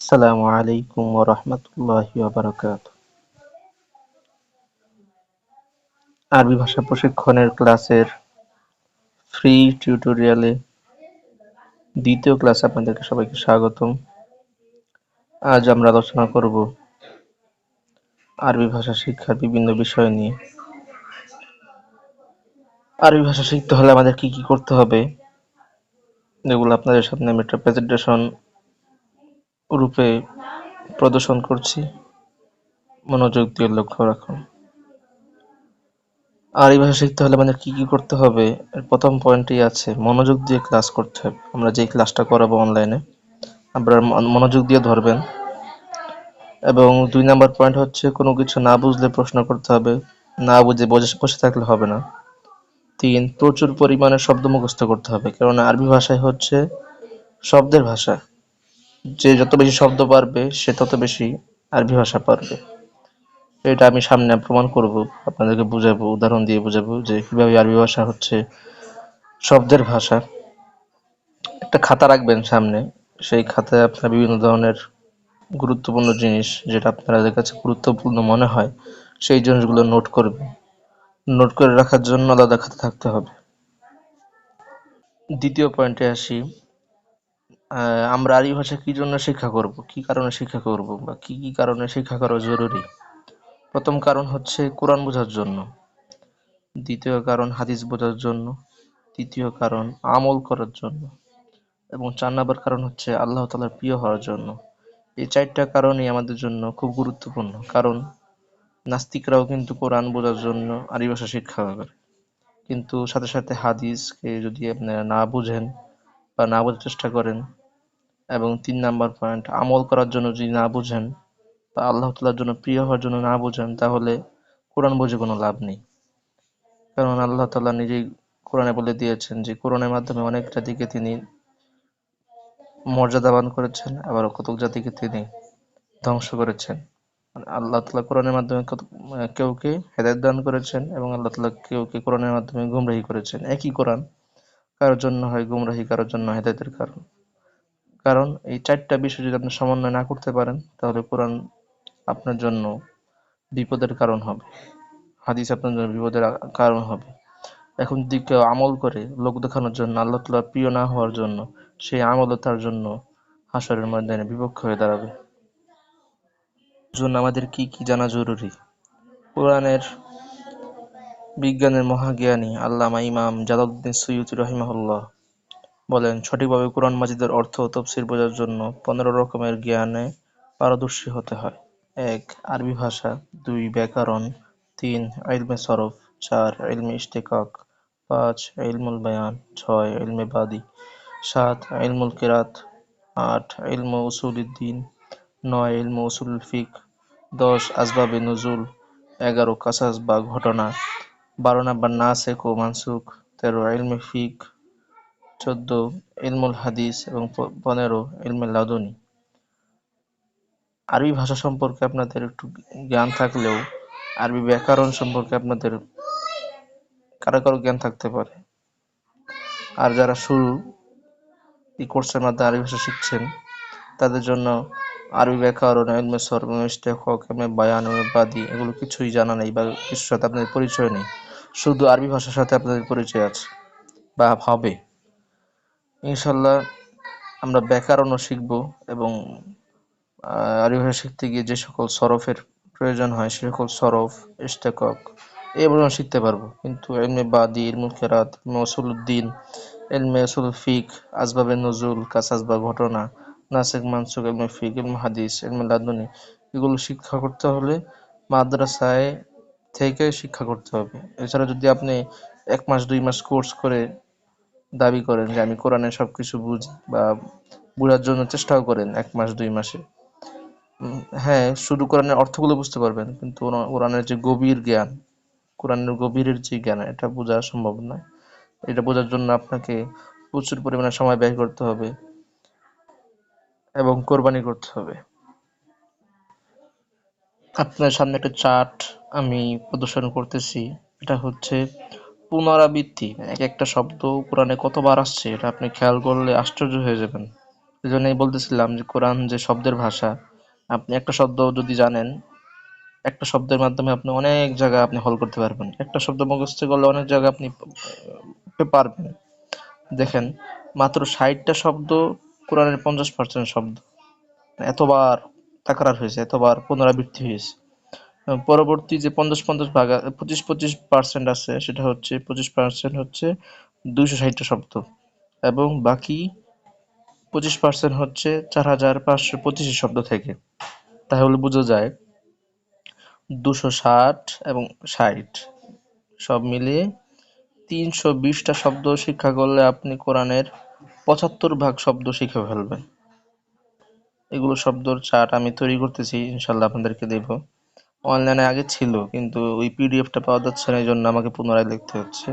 আসসালামু আলাইকুম ওরহমতুল্লাহি ওবারাকাতুহ আরবি ভাষা প্রশিক্ষণের ক্লাসের ফ্রি টিউটোরিয়ালে দ্বিতীয় ক্লাসে আপনাদেরকে সবাইকে স্বাগতম। আজ আমরা আলোচনা করব আরবি ভাষা শিক্ষার বিভিন্ন বিষয় নিয়ে। আরবি ভাষা শিখতে হলে আমাদের কি কি করতে হবে? যেগুলো আপনাদের সামনে আমি একটা প্রেজেন্টেশন রূপে প্রদর্শন করছি। মনোযোগ দিয়ে লক্ষ্য রাখুন। আর এই ভাষা শিখতে হলে আমাদের কী কী করতে হবে? এর প্রথম পয়েন্টই আছে, মনোযোগ দিয়ে ক্লাস করতে হবে। আমরা যেই ক্লাসটা করাবো অনলাইনে আপনারা মনোযোগ দিয়ে ধরবেন। এবং দুই নাম্বার পয়েন্ট হচ্ছে, কোনো কিছু না বুঝলে প্রশ্ন করতে হবে, না বুঝে বসে বসে থাকলে হবে না। তিন, প্রচুর পরিমাণে শব্দ মুখস্থ করতে হবে, কেননা আরবি ভাষায় হচ্ছে শব্দের ভাষা। যে যত বেশি শব্দ পারবে, সে তত বেশি আরবি ভাষা পারবে। এটা আমি সামনে প্রমাণ করব, আপনাদেরকে বুঝাবো, উদাহরণ দিয়ে বুঝাবো যে কীভাবে আরবি ভাষা হচ্ছে শব্দের ভাষা। একটা খাতা রাখবেন সামনে, সেই খাতায় আপনার বিভিন্ন ধরনের গুরুত্বপূর্ণ জিনিস যেটা আপনাদের কাছে গুরুত্বপূর্ণ মনে হয়, সেই জিনিসগুলো নোট করবেন। নোট করে রাখার জন্য আলাদা খাতা থাকতে হবে। দ্বিতীয় পয়েন্টে আসি। আমরা আরবি ভাষা কি জন্য শিক্ষা করব? কি কারণে শিক্ষা করব? বা কি কি কারণে শিক্ষা করা জরুরি? প্রথম কারণ হচ্ছে কোরআন বোঝার জন্য। দ্বিতীয় কারণ হাদিস বোঝার জন্য। তৃতীয় কারণ আমল করার জন্য। এবং চার নম্বর কারণ হচ্ছে আল্লাহ তালার প্রিয় হওয়ার জন্য। এই চারটা কারণই আমাদের জন্য খুব গুরুত্বপূর্ণ। কারণ নাস্তিকরাও কিন্তু কোরআন বোঝার জন্য আরবি ভাষা শিক্ষা করে কিন্তু সাথে সাথে হাদিসকে যদি আপনারা না বুঝেন বা না বোঝার চেষ্টা করেন এবং তিন নাম্বার পয়েন্ট আমল করার জন্য যদি না বুঝেন বা আল্লাহ তালার জন্য প্রিয় হওয়ার জন্য না বুঝেন, তাহলে কোরআন বুঝে কোনো লাভ নেই। কারণ আল্লাহ তালা নিজেই কোরআনে বলে দিয়েছেন যে, কোরআনের মাধ্যমে অনেক জাতিকে তিনি মর্যাদাবান করেছেন, আবার কতক জাতিকে তিনি ধ্বংস করেছেন। মানে আল্লাহ তালা কোরআনের মাধ্যমে কেউকে হেদায়ত দান করেছেন এবং আল্লাহ তালা কেউকে কোরআনের মাধ্যমে গুমরাহি করেছেন। একই কোরআন কারোর জন্য হয় গুমরাহি, কারোর জন্য হেদায়তের কারণ। কারণ এই চারটা বিষয় যদি আপনি সমন্বয় না করতে পারেন, তাহলে কোরআন আপনার জন্য বিপদের কারণ হবে। হাদিস আপনার জন্য বিপদের কারণ হবে। এখন যদি কেউ আমল করে লোক দেখানোর জন্য, আল্লাহ তালা প্রিয় না হওয়ার জন্য সেই আমলও তার জন্য হাসরের ময়দানে বিপক্ষ হয়ে দাঁড়াবে। জন্য আমাদের কি কি জানা জরুরি? কোরআনের বিজ্ঞানের মহাজ্ঞানী আল্লামা ইমাম জালালউদ্দিন সৈয়দ রহিমাহুল্লাহ বলেন, সঠিকভাবে কোরআন মাজিদের অর্থ ও তফসির বোঝার জন্য পনেরো রকমের জ্ঞানে পারদর্শী হতে হয়। এক, আরবি ভাষা। দুই, ব্যাকরণ। তিন, ইলমে সরফ। চার, ইলমে ইশতেকাক। পাঁচ, ইলমুল বায়ান। ছয়, ইলমে বাদি। সাত, ইলমুল কেরাত। আট, ইলম উসুলুদ্দিন। নয়, ইলম উসুল ফিক। দশ, আসবাবে নজুল। এগারো, কাসাস বা ঘটনা। বারো, নাম্বার নাসেক ও মানসুক তেরো, ইলমে ফিক। চোদ্দ ইলমুল হাদিস এবং পনেরো ইলমে লাদুনি। আরবি ভাষা সম্পর্কে আপনাদের একটু জ্ঞান থাকলেও আরবি ব্যাকরণ সম্পর্কে আপনাদের কারও কারও জ্ঞান থাকতে পারে। আর যারা শুরু এই কোর্সের মাধ্যমে আরবি ভাষা শিখছেন, তাদের জন্য আরবি ব্যাকরণ, ইলমে সরব ইস্তেহক এমে বায়ান বাদি এগুলো কিছুই জানা নেই বা কিছুর সাথে আপনাদের পরিচয় নেই। শুধু আরবি ভাষার সাথে আপনাদের পরিচয় আছে বা হবে। ইনশাল্লাহ আমরা ব্যাকরণও শিখব এবং আরবি ভাষা শিখতে গিয়ে যে সকল সরফের প্রয়োজন হয়, সে সকল সরফ ইস্তেকক এগুলো শিখতে পারব। কিন্তু এলমে বাদি ইলমুল কেরাত মসুলুদ্দিন এলমে উসুল ফিক আসবাবে নজুল কাসাসবা ঘটনা নাসেক মানসুক এলমে ফিক, এলমে হাদিস, এলমে লাদুনি, এগুলো শিক্ষা করতে হলে মাদ্রাসায় থেকে শিক্ষা করতে হবে। এছাড়া যদি আপনি এক মাস, দুই মাস কোর্স করে দাবি করেন যে আমি কোরআনের সব কিছু বুঝি, বা বোঝার জন্য চেষ্টাও করেন এক মাস, দুই মাসে। হ্যাঁ শুধু কোরআনের অর্থগুলো বুঝতে পারবেন, কিন্তু কোরআনের যে গভীর জ্ঞান, কোরআনের গভীরের যে জ্ঞান, এটা বোঝা সম্ভব নয় এটা বোঝার জন্য আপনাকে প্রচুর পরিমাণে সময় ব্যয় করতে হবে এবং কোরবানি করতে হবে। আপনার সামনে একটা চার্ট আমি প্রদর্শন করতেছি। এটা হচ্ছে পুনরাবৃত্তি, এক একটা শব্দ কোরআনে কতবার আসছে, এটা আপনি খেয়াল করলে আশ্চর্য হয়ে যাবেন। এই জন্যই বলতেছিলাম যে কোরআন যে শব্দের ভাষা, আপনি একটা শব্দ যদি জানেন, একটা শব্দের মাধ্যমে আপনি অনেক জায়গা আপনি হল করতে পারবেন। একটা শব্দ মুখস্থ করলে অনেক জায়গা আপনি পারবেন। দেখেন, মাত্র ষাটটা শব্দ কোরআনের পঞ্চাশ পার্সেন্ট শব্দ। এতবার তাকরার হয়েছে, এতবার পুনরাবৃত্তি হয়েছে। পরবর্তী যে পঞ্চাশ পঞ্চাশ ভাগ, পঁচিশ পঁচিশ পার্সেন্ট আছে, সেটা হচ্ছে, পঁচিশ পার্সেন্ট হচ্ছে দুইশো ষাটটা শব্দ। এবং বাকি পঁচিশ পার্সেন্ট হচ্ছে চার হাজার পাঁচশো পঁচিশ শব্দ থেকে। তাহলে বোঝা যায় দুশো ষাট এবং ষাট সব মিলিয়ে তিনশো বিশটা শব্দ শিক্ষা করলে আপনি কোরআনের পঁচাত্তর ভাগ শব্দ শিখে ফেলবেন। এগুলো শব্দর চার্ট আমি তৈরি করতেছি, ইনশাল্লাহ আপনাদেরকে দেব। অনলাইনে আগে ছিল, কিন্তু ওই পিডিএফটা পাওয়া যাচ্ছে না এই জন্য আমাকে পুনরায় লিখতে হচ্ছে।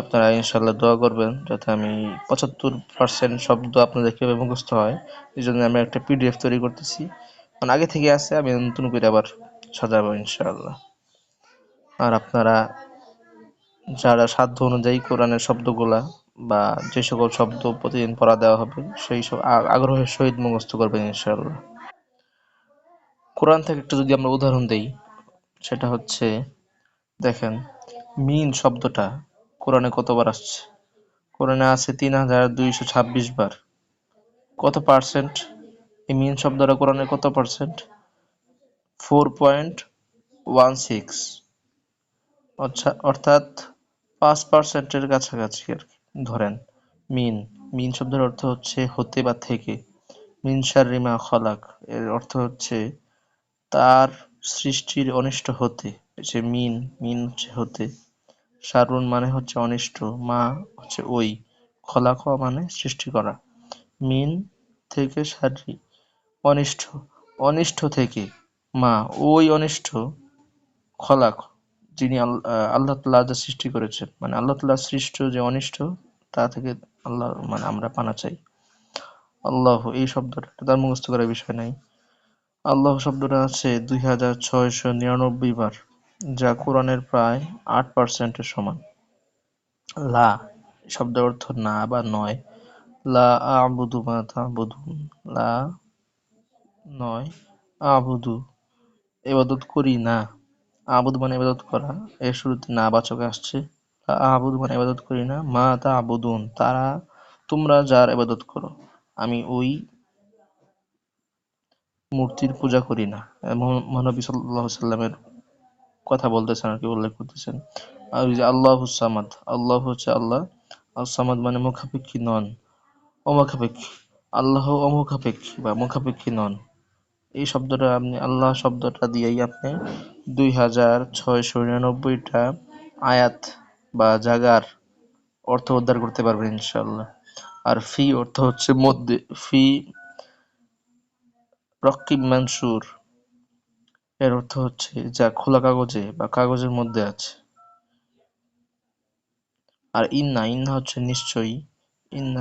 আপনারা ইনশাল্লাহ দোয়া করবেন, যাতে আমি পঁচাত্তর পার্সেন্ট শব্দ আপনাদের কীভাবে মুখস্থ হয় এই জন্য আমি একটা পিডিএফ তৈরি করতেছি। মানে আগে থেকে আছে, আমি নতুন করে আবার সাজাবো ইনশাআল্লাহ। আর আপনারা যারা সাধ্য অনুযায়ী কোরআনের শব্দগুলা বা যে সকল শব্দ প্রতিদিন পড়া দেওয়া হবে, সেই সব আগ্রহের সহিত মুখস্থ করবেন ইনশাআল্লাহ। কোরআন থেকে একটু যদি আমরা উদাহরণ দেই, সেটা হচ্ছে, দেখেন, মিন শব্দটা কোরআনে কতবার আসছে? কোরআনে আছে তিন হাজার দুইশো ছাব্বিশ বার। কত পার্সেন্ট? এই মিন শব্দটা কোরআনে কত percent? Four point one six. আচ্ছা অর্থাৎ পাঁচ পার্সেন্টের কাছাকাছি আর কি। ধরেন, মিন। মিন শব্দের অর্থ হচ্ছে হতে বা থেকে। মিন শাররিমা খলাক। এর অর্থ হচ্ছে তার সৃষ্টির অনিষ্ট হতে যে মিন মিন হচ্ছে হতে। শারুন মানে হচ্ছে অনিষ্ট, মা হচ্ছে ওই খলাক মানে সৃষ্টি করা। মিন থেকে সারি অনিষ্ট অনিষ্ট থেকে মা, ওই অনিষ্ট খলাক যিনি আল্লাহ তাআলা যা সৃষ্টি করেছেন। মানে আল্লাহ তাআলা সৃষ্ট যে অনিষ্ট, তা থেকে আল্লাহ মানে আমরা পানা চাই। আল্লাহ, এই শব্দটা তার মুখস্থ করার বিষয় নাই। আল্লাহ শব্দটা আছে দুই হাজার ছয়শো নিরানব্বই বার, যা কোরআনের প্রায় আট পার্সেন্টের সমান। লা শব্দের অর্থ না বা নয়। লা আবুদু মা লা নয়, আবুদু। এবাদত করি না। আবুদ মানে ইবাদত করা। এর শুরুতে না বাচক আসছে। আবুদ মানে ইবাদত করি না। মা তা আবুদুন তারা তোমরা যার এবাদত করো। আমি ওই মূর্তির পূজা করি না। মহানবী সাল্লামের কথা বলতেছেন আর কি, উল্লেখ করতেছেন। আর যে আল্লাহু সামাদ, আল্লাহ হচ্ছে আল্লাহ। সামাদ মানে মুখাপেক্ষী নন, অমুখাপেক্ষী। আল্লাহ অমুখাপেক্ষী বা মুখাপেক্ষী নন। এই শব্দটা আপনি, আল্লাহ শব্দটা দিয়েই আপনি দুই হাজার ছয়শো নিরানব্বইটা আয়াত বা জাগার অর্থ উদ্ধার করতে পারবেন ইনশাল্লাহ আর ফি অর্থ হচ্ছে মধ্যে, ফি রকিব মানসুর। এর অর্থ হচ্ছে যা খোলা কাগজে বা কাগজের মধ্যে আছে। আর ইন্না ইন্না হচ্ছে নিশ্চয়ই। ইন্না